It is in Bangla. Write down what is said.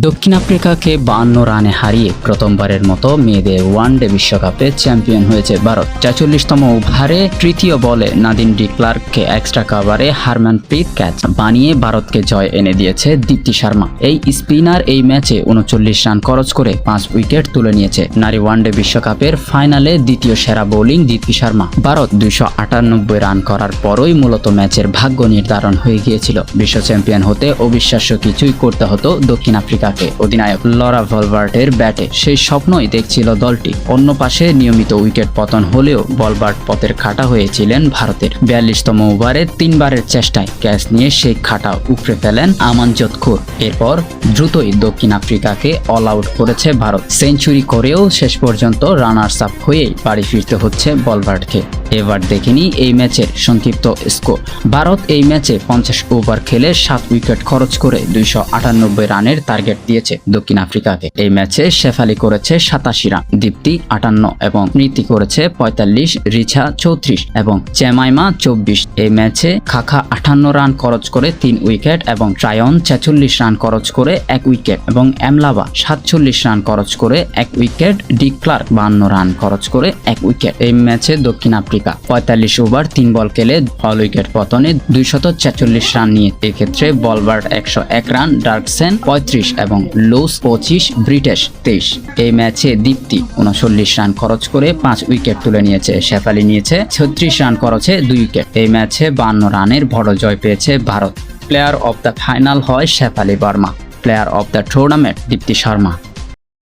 দক্ষিণ আফ্রিকাকে বান্ন রানে হারিয়ে প্রথমবারের মতো মেয়েদের ওয়ানডে বিশ্বকাপে চ্যাম্পিয়ন হয়েছে ভারত। ছেচল্লিশতম ওভারে তৃতীয় বলে নাদিন ডি ক্লার্ককে এক্সট্রা কাভারে হারম্যানপ্রীত ক্যাচ বানিয়ে ভারতকে জয় এনে দিয়েছে দীপ্তি শর্মা। এই স্পিনার এই ম্যাচে উনচল্লিশ রান খরচ করে পাঁচ উইকেট তুলে নিয়েছে। নারী ওয়ানডে বিশ্বকাপের ফাইনালে দ্বিতীয় সেরা বোলিং দীপ্তি শর্মা। ভারত দুইশো আটানব্বই রান করার পরই মূলত ম্যাচের ভাগ্য নির্ধারণ হয়ে গিয়েছিল। বিশ্ব চ্যাম্পিয়ন হতে অবিশ্বাস্য কিছুই করতে হতো দক্ষিণ আফ্রিকাকে অধিনায়ক লরা ভলভার্টের ব্যাটে সেই স্বপ্নই দেখছিল দলটি। অন্য পাশে নিয়মিত উইকেট পতন হলেও বলবার্ট পথের খাটা হয়েছিলেন ভারতের। বিয়াল্লিশতম ওভারে তিনবারের চেষ্টায় ক্যাচ নিয়ে সেই খাটা উপড়ে ফেলেন আমানজত খুর। এরপর দ্রুতই দক্ষিণ আফ্রিকাকে অল আউট করেছে ভারত। সেঞ্চুরি করেও শেষ পর্যন্ত রানার্স আপ হয়েই বাড়ি ফিরতে হচ্ছে বলবার্টকে এবার দেখিনি এই ম্যাচের সংক্ষিপ্ত স্কোর। ভারত এই ম্যাচে পঞ্চাশ ওভার খেলে সাত উইকেট খরচ করে দুইশো আটানব্বই রানের টার্গেট দিয়েছে দক্ষিণ আফ্রিকাকে। এই ম্যাচে শেফালি করেছে সাতাশি রান, দীপ্তি আটান্ন এবং প্রীতি করেছে পঁয়তাল্লিশ রিছা চৌত্রিশ এবং চেমাইমা চব্বিশ। এই ম্যাচে খাখা আটান্ন রান খরচ করে তিন উইকেট এবং ট্রায়ন ছেচল্লিশ রান খরচ করে এক উইকেট এবং এমলাবা সাতচল্লিশ রান খরচ করে এক উইকেট ডি ক্লার্ক বান্ন রান খরচ করে এক উইকেট। এই ম্যাচে দক্ষিণ আফ্রিকা পঁয়তাল্লিশ ওভার তিন বল খেলে ফল উইকেট পতনে দুইশত ছেচল্লিশ রান নিয়ে এক্ষেত্রে বলবার্ট একশো এক রান ডার্কসেন পঁয়ত্রিশ এবং লুস পঁচিশ, ব্রিটিশ তেইশ। এই ম্যাচে দীপ্তি উনচল্লিশ রান খরচ করে পাঁচ উইকেট তুলে নিয়েছে, শেফালি নিয়েছে ছত্রিশ রান খরচে দুই উইকেট। এই ম্যাচে বান্ন রানের বড় জয় পেয়েছে Bharat. Player of the final হয় Shafali Verma. Player of the tournament Deepti Sharma.